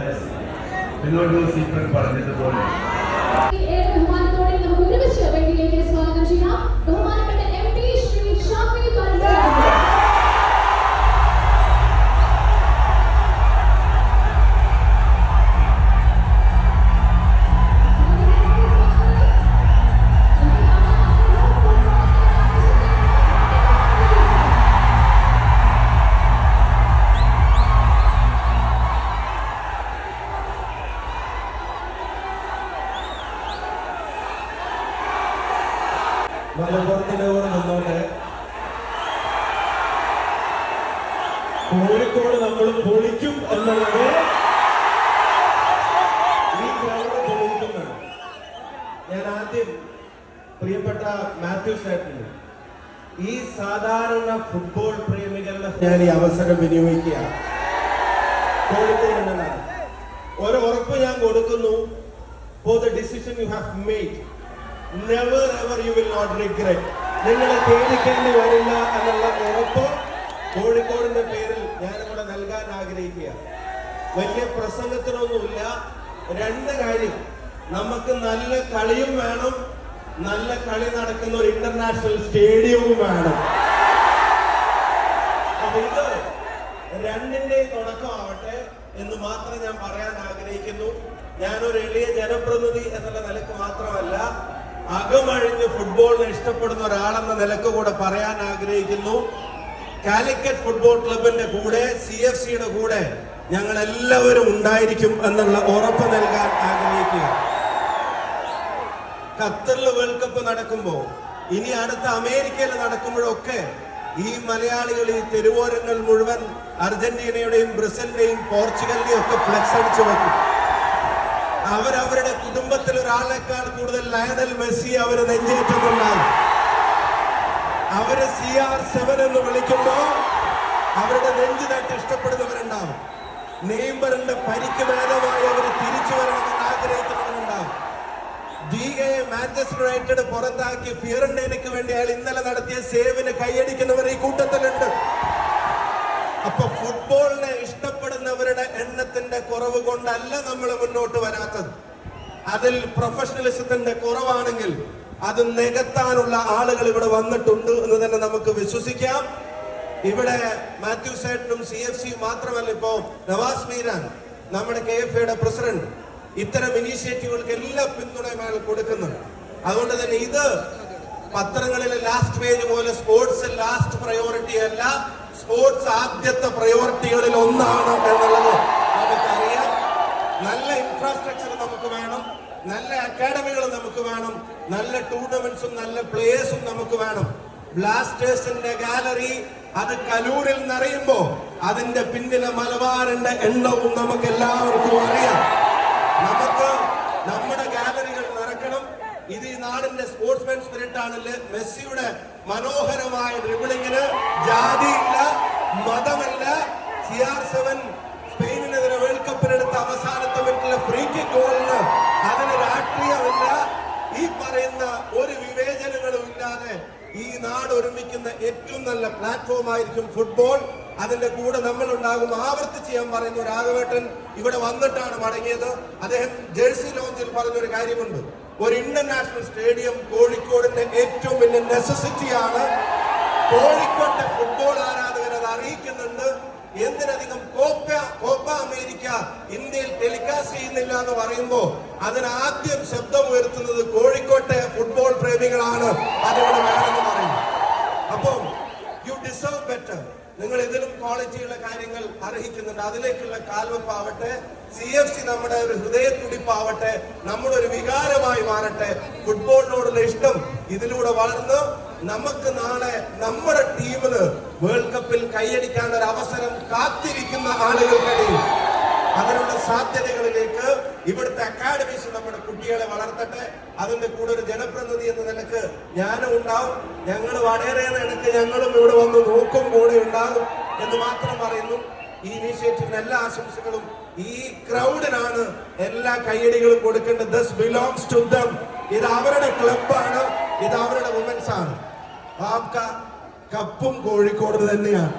as Vinod സീപ്പൻ പറഞ്ഞതുപോലെ മലപ്പുറത്തിന്റെ കൂടെ നിന്നോട്ടെ കോഴിക്കോട് നമ്മൾ പൊളിക്കും എന്നുള്ളത് ഈ ക്രൗഡ് തെളിയിക്കുന്നതാണ് ഞാൻ ആദ്യം പ്രിയപ്പെട്ട മാത്യു സാറ്റിന് ഈ സാധാരണ ഫുട്ബോൾ പ്രേമികളുടെ ഞാൻ ഈ അവസരം വിനിയോഗിക്കുക. കോഴിക്കോട് ഒരു ഉറപ്പ് ഞാൻ കൊടുക്കുന്നു. For the decision you have made never ever you will not regret നിങ്ങൾ പേടിക്കേണ്ടി വരില്ല എന്നുള്ള ഉറപ്പ് കോഴിക്കോടിന്റെ പേരിൽ ഞാൻ ഇവിടെ നൽകാൻ ആഗ്രഹിക്കുക വലിയ പ്രസംഗത്തിനൊന്നുമില്ല. രണ്ട് കാര്യം. നമുക്ക് നല്ല കളിയും വേണം. നല്ല കളി നടക്കുന്ന ഒരു ഇന്റർനാഷണൽ സ്റ്റേഡിയവും വേണം. അപ്പൊ ഇത് രണ്ടിന്റെ തുടക്കമാവട്ടെ എന്ന് മാത്രം ഞാൻ പറയാൻ ആഗ്രഹിക്കുന്നു. ഞാനൊരു എളിയ ജനപ്രതിനിധി എന്നുള്ള നിലയ്ക്ക് മാത്രമല്ല അകമഴിഞ്ഞ് ഫുട്ബോളിനെ ഇഷ്ടപ്പെടുന്ന ഒരാളെന്ന നിലയ്ക്ക് കൂടെ പറയാൻ ആഗ്രഹിക്കുന്നു. കാലിക്കറ്റ് ഫുട്ബോൾ ക്ലബിന്റെ കൂടെ സി എഫ് സിയുടെ കൂടെ ഞങ്ങൾ എല്ലാവരും ഉണ്ടായിരിക്കും എന്നുള്ള ഉറപ്പ് നൽകാൻ ആഗ്രഹിക്കുക. ഖത്തറിൽ വേൾഡ് കപ്പ് നടക്കുമ്പോൾ ഇനി അടുത്ത അമേരിക്കയിൽ നടക്കുമ്പോഴൊക്കെ ഈ മലയാളികൾ ഈ തെരുവോരങ്ങൾ മുഴുവൻ അർജന്റീനയുടെയും ബ്രസീലിന്റെയും പോർച്ചുഗലിന്റെയും ഒക്കെ ഫ്ലെക്സ് അടിച്ചു വെക്കും. അവരവരുടെ കുടുംബത്തിൽ ഒരാളെക്കാൾ കൂടുതൽ ലയണൽ മെസ്സി അവരെ നെഞ്ചേറ്റുന്നുണ്ടാകും അവരെ സി ആർ സെവൻ എന്ന് വിളിക്കുമ്പോ അവരുടെ നെഞ്ചു തട്ടി ഇഷ്ടപ്പെടുന്നവരുണ്ടാവും. നെയ്മറിന്റെ പരിക്ക് ഭേദമായി അവർ തിരിച്ചു വരണമെന്ന് ആഗ്രഹിക്കുന്നവരുണ്ടാവും. ഡിഗയെ മാഞ്ചസ്റ്റർ യുണൈറ്റഡ് പുറത്താക്കി ഫിയറണ്ടേനയ്ക്ക് വേണ്ടി അയാൾ ഇന്നലെ നടത്തിയ സേവിന് കൈയടിക്കുന്നവർ ഈ കൂട്ടത്തിലുണ്ട്. അപ്പൊ ഫുട്ബോളിനെ ഇഷ്ടപ്പെടുന്നവരുടെ എണ്ണത്തിന്റെ കുറവ് കൊണ്ടല്ല നമ്മൾ മുന്നോട്ട് വരാത്തത്. അതിൽ പ്രൊഫഷണലിസത്തിന്റെ കുറവാണെങ്കിൽ അത് നികത്താനുള്ള ആളുകൾ ഇവിടെ വന്നിട്ടുണ്ട് എന്ന് തന്നെ നമുക്ക് വിശ്വസിക്കാം. ഇവിടെ മാത്യു സേട്ടനും സി എഫ് സിയും മാത്രമല്ല ഇപ്പോ നവാസ് മീരാൻ നമ്മുടെ കെ എഫ് എയുടെ പ്രസിഡന്റ് ഇത്തരം ഇനീഷ്യേറ്റീവുകൾക്ക് എല്ലാ പിന്തുണയും കൊടുക്കുന്നുണ്ട്. അതുകൊണ്ട് തന്നെ ഇത് പത്രങ്ങളിലെ ലാസ്റ്റ് പേജ് പോലെ സ്പോർട്സ് ലാസ്റ്റ് പ്രയോറിറ്റി അല്ല. സ്പോർട്സ് ആദ്യത്തെ പ്രയോറിറ്റികളിൽ ഒന്നാണ് എന്നുള്ളത് നമുക്കറിയാം. നല്ല ഇൻഫ്രാസ്ട്രക്ചർ നമുക്ക് വേണം നല്ല അക്കാഡമികൾ നമുക്ക് വേണം നല്ല ടൂർണമെന്റ്സും നല്ല പ്ലേയേഴ്സും നമുക്ക് വേണം. ബ്ലാസ്റ്റേഴ്സിന്റെ ഗാലറി അത് കലൂരിൽ നിറയുമ്പോ അതിന്റെ പിന്നിലെ മലബാറിന്റെ എണ്ണവും നമുക്ക് എല്ലാവർക്കും അറിയാം നമുക്ക് നമ്മുടെ ഗാലറികൾ നിറക്കണം ഇത് ഈ നാടിന്റെ സ്പോർട്സ്മാൻ സ്പിരിറ്റ് ആണല്ലേ മെസ്സിയുടെ മനോഹരമായ ഡ്രിബിളിങ്ങിന് ജാതിയില്ല മതമല്ല. സി ആർ സെവൻ സ്പെയിനിനെതിരെ വേൾഡ് കപ്പിനെടുത്ത അവസാനത്തെ മിനിറ്റിലെ ഫ്രീ കിക്ക് ഗോളിന് അതിന് രാഷ്ട്രീയമില്ല. ഈ പറയുന്ന ഒരു വിവേചനങ്ങളും ഇല്ലാതെ ഈ നാട് ഒരുമിക്കുന്ന ഏറ്റവും നല്ല പ്ലാറ്റ്ഫോം ആയിരിക്കും ഫുട്ബോൾ അതിന്റെ കൂടെ നമ്മൾ ഉണ്ടാകും ആവർത്തിച്ച് ഞാൻ പറയുന്നു രാഘവേട്ടൻ ഇവിടെ വന്നിട്ടാണ് മടങ്ങിയത്. അദ്ദേഹം ജേഴ്സി ലോഞ്ചിൽ പറഞ്ഞൊരു കാര്യമുണ്ട്. ഒരു ഇന്റർനാഷണൽ സ്റ്റേഡിയം കോഴിക്കോടിന്റെ ഏറ്റവും വലിയ നെസസിറ്റിയാണ് കോഴിക്കോട്ടെ ഫുട്ബോൾ ആരാധകർ അത് അറിയിക്കുന്നുണ്ട്. എന്തിനധികം കോപ്പ കോപ്പ അമേരിക്ക ഇന്ത്യയിൽ ടെലികാസ്റ്റ് ചെയ്യുന്നില്ല എന്ന് പറയുമ്പോ അതിന് ആദ്യം ശബ്ദം ഉയർത്തുന്നത് കോഴിക്കോട്ടെ ഫുട്ബോൾ പ്രേമികളാണ്. അതിവിടെ വേണമെന്ന് പറയുന്നത് അപ്പം യു ഡിസേർവ് ബെറ്റർ നിങ്ങൾ ഇതിലും ക്വാളിറ്റിയുള്ള കാര്യങ്ങൾ അർഹിക്കുന്നുണ്ട് അതിലേക്കുള്ള കാൽവെപ്പാവട്ടെ സി എഫ് സി നമ്മുടെ ഒരു ഹൃദയത്തുടിപ്പാവട്ടെ നമ്മുടെ ഒരു വികാരമായി മാറട്ടെ. ഫുട്ബോളിനോടുള്ള ഇഷ്ടം ഇതിലൂടെ വളർന്ന് നമുക്ക് നാളെ നമ്മുടെ ടീമിന് വേൾഡ് കപ്പിൽ കൈയടിക്കാൻ ഒരു അവസരം കാത്തിരിക്കുന്ന ആളുകൾക്കിടയിൽ അതിനുള്ള സാധ്യതകളിലേക്ക് ഇവിടുത്തെ അക്കാഡമീസ് നമ്മുടെ കുട്ടികളെ വളർത്തട്ടെ. അതിന്റെ കൂടെ ഒരു ജനപ്രതിനിധി എന്ന ഞാനും ഉണ്ടാവും. ഞങ്ങൾ വളരെ നിലയ്ക്ക് ഞങ്ങളും ഇവിടെ വന്ന് നോക്കും കൂടെ ഉണ്ടാകും എന്ന് മാത്രം പറയുന്നു. ഈ ഇനീഷ്യേറ്റീവിന് എല്ലാ ആശംസകളും. ഈ ക്രൗഡിനാണ് എല്ലാ കൈയടികളും കൊടുക്കേണ്ടത്. ദസ് ബിലോങ്സ് ടു ദം ഇത് അവരുടെ ക്ലബാണ് ഇത് അവരുടെ വുമൻസ് ആണ്. കപ്പും കോഴിക്കോട് തന്നെയാണ്.